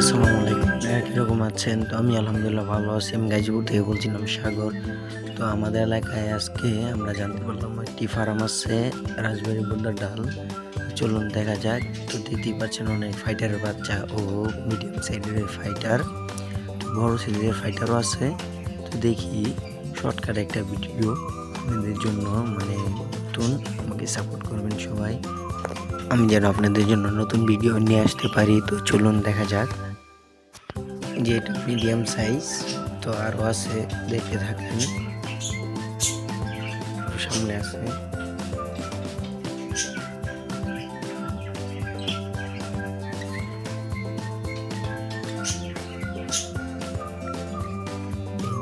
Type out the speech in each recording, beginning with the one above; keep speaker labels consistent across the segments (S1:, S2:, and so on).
S1: আসসালামু আলাইকুম। কীরকম আছেন? তো আমি আলহামদুলিল্লাহ ভালো আছি। আমি গাজীপুর থেকে বলছিলাম সাগর। তো আমাদের এলাকায় আজকে আমরা জানতে পারলাম একটি ফার্ম আছে রাজবাড়ি বুন্দার ডাল। চলুন দেখা যাক। তো দেখতেই পাচ্ছেন অনেক ফাইটারের বাচ্চা ও মিডিয়াম সাইজের ফাইটার বড় সাইজের ফাইটারও আছে। তো দেখি শর্টকাট একটা ভিডিও আপনাদের জন্য। মানে নতুন, আমাকে সাপোর্ট করবেন সবাই। আমি যেন আপনাদের জন্য নতুন ভিডিও নিয়ে আসতে পারি। তো চলুন দেখা যাক। যে এটা মিডিয়াম সাইজ তো আরও আছে দেখে থাকেন। সামনে আছে।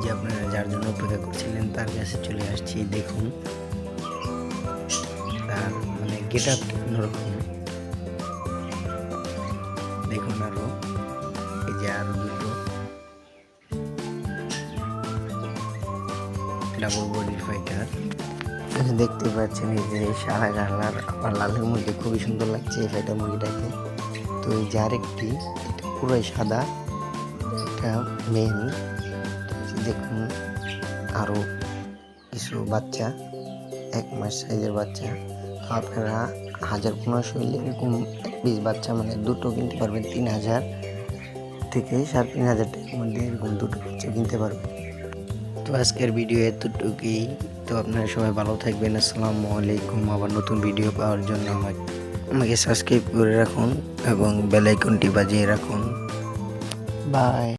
S1: যে আপনারা যার জন্য অপেক্ষা করছিলেন, তার কাছে চলে আসছি, দেখুন। তার মানে গেট আপ অন্যরকম দেখুন আরও। এই যে আরও দুটো ডাবল বডি দেখতে পাচ্ছেন, এই যে সাদা কালার আবার লালের মধ্যে খুবই সুন্দর লাগছে এই ফাইটার মুরগিটাকে। তো এই যে আরেকটি পুরোই সাদা, এটা মেন দেখুন, আরও কিছু বাচ্চা, এক মাস সাইজের বাচ্চা। তো আপনারা হাজার পনেরোশো এরকম এক পিস বাচ্চা মানে দুটো কিনতে পারবেন, তিন হাজার। থেকে সাড়ে তিন হাজার টাকার মধ্যে এরকম দুটো বাচ্চা কিনতে পারবেন তো আজকের ভিডিও এতটুকুই। তো আপনারা সবাই ভালো থাকবেন। আসসালামু আলাইকুম। আবার নতুন ভিডিও পাওয়ার জন্য আমাকে আমাকে সাবস্ক্রাইব করে রাখুন এবং বেলাইকনটি বাজিয়ে রাখুন। বাই